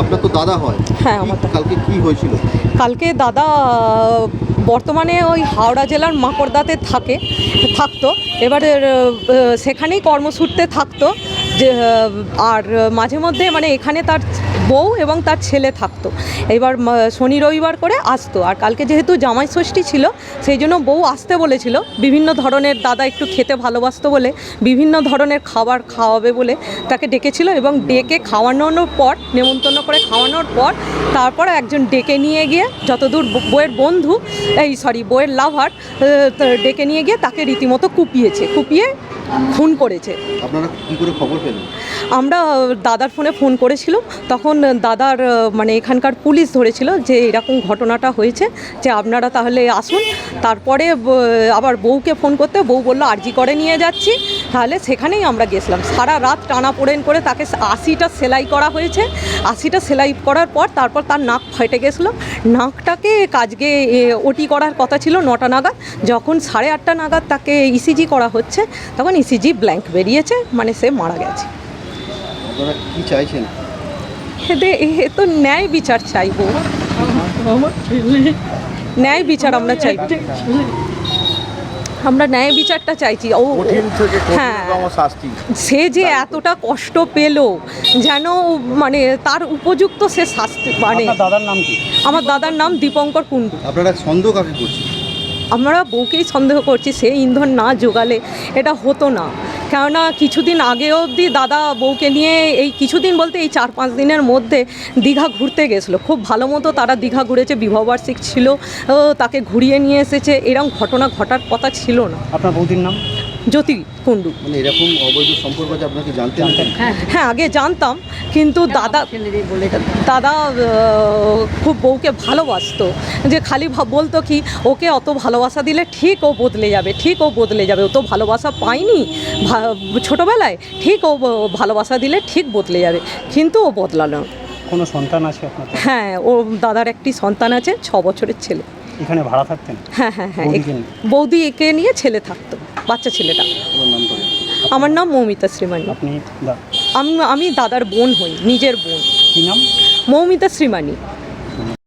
আপনার তো দাদা হয়। হ্যাঁ, আমার। কালকে কি হয়েছিল? কালকে দাদা বর্তমানে ওই হাওড়া জেলার মাকড়দাতে থাকে থাকতো। এবারে সেখানেই কর্মসূত্রে থাকতো। আর মাঝে মধ্যে মানে এখানে তার বউ এবং তার ছেলে থাকতো। এবার শনি রবিবার করে আসতো। আর কালকে যেহেতু জামাই ষষ্ঠী ছিল, সেই জন্য বউ আসতে বলেছিল। বিভিন্ন ধরনের দাদা একটু খেতে ভালোবাসতো বলে, বিভিন্ন ধরনের খাবার খাওয়াবে বলে তাকে ডেকেছিল এবং ডেকে খাওয়ানোর পর, নেমন্তন্ন করে খাওয়ানোর পর, তারপর একজন ডেকে নিয়ে গিয়ে, যতদূর বইয়ের বন্ধু, এই সরি বইয়ের লাভার ডেকে নিয়ে গিয়ে তাকে রীতিমতো কুপিয়েছে, কুপিয়ে খুন করেছে। আপনারা কি করে খবর Open. আমরা দাদার ফোনে ফোন করেছিলাম। তখন দাদার মানে এখানকার পুলিশ ধরেছিল যে এরকম ঘটনাটা হয়েছে, যে আপনারা তাহলে আসুন। তারপরে আবার বউকে ফোন করতে বউ বলল, আরজি করে নিয়ে যাচ্ছি। তাহলে সেখানেই আমরা গেছিলাম। সারা রাত টানা পোড়েন করে তাকে আশিটা সেলাই করা হয়েছে। আশিটা সেলাই করার পর তারপর তার নাক ফেটে গেছিল। নাকটাকে কাজকে ওটি করার কথা ছিল নটা নাগাদ। যখন সাড়ে আটটা নাগাদ তাকে ইসিজি করা হচ্ছে, তখন ইসিজি ব্ল্যাঙ্ক বেরিয়েছে মানে সে মারা গেছে। আপনারা কি চাইছেন? এ তো ন্যায় বিচার চাইব ন্যায় বিচার আমরা চাইব আমরা ন্যায় বিচারটা চাইছি। ও হ্যাঁ। সে যে এতটা কষ্ট পেল যেন মানে তার উপযুক্ত সে শাস্তি মানে দাদার নাম কি? আমার দাদার নাম দীপঙ্কর কুণ্ডু আপনারা সন্দেহ কাকে করছেন? আমরা বউকেই সন্দেহ করছি সে ইন্ধন না জোগালে এটা হতো না। কেননা কিছুদিন আগে অবধি দাদা বউকে নিয়ে এই কিছুদিন বলতে এই চার পাঁচ দিনের মধ্যে দীঘা ঘুরতে গেছিল। খুব ভালো মতো তারা দীঘা ঘুরেছে, বিবাহবার্ষিক ছিল তাকে ঘুরিয়ে নিয়ে এসেছে এরকম ঘটনা ঘটার কথা ছিল না। আপনার বৌদির নাম? জ্যোতি কুণ্ডু। মানে এরকম অবৈধ সম্পর্ক আছে আপনাকে জানতেন জানতেন? হ্যাঁ আগে জানতাম কিন্তু দাদা দাদা খুব বউকে ভালোবাসতো। যে খালি বলতো কি ওকে অত ভালোবাসা দিলে ঠিক ও বদলে যাবে ঠিক ও বদলে যাবে। ও তো ভালোবাসা পায়নি ভা- ছোটোবেলায় ঠিক ও ভালোবাসা দিলে ঠিক বদলে যাবে। কিন্তু ও বদলালো। না। কোনো সন্তান আছে আপনার হ্যাঁ ও দাদার একটি সন্তান আছে ছ বছরের ছেলে। এখানে ভাড়া থাকতেন? হ্যাঁ হ্যাঁ হ্যাঁ বৌদি একে নিয়ে ছেলে থাকতো। বাচ্চা ছেলেটা। আমার নাম মৌমিতা শ্রীমানি। আমি আমি দাদার বোন হই নিজের বোন। কি নাম? মৌমিতা শ্রীমানি।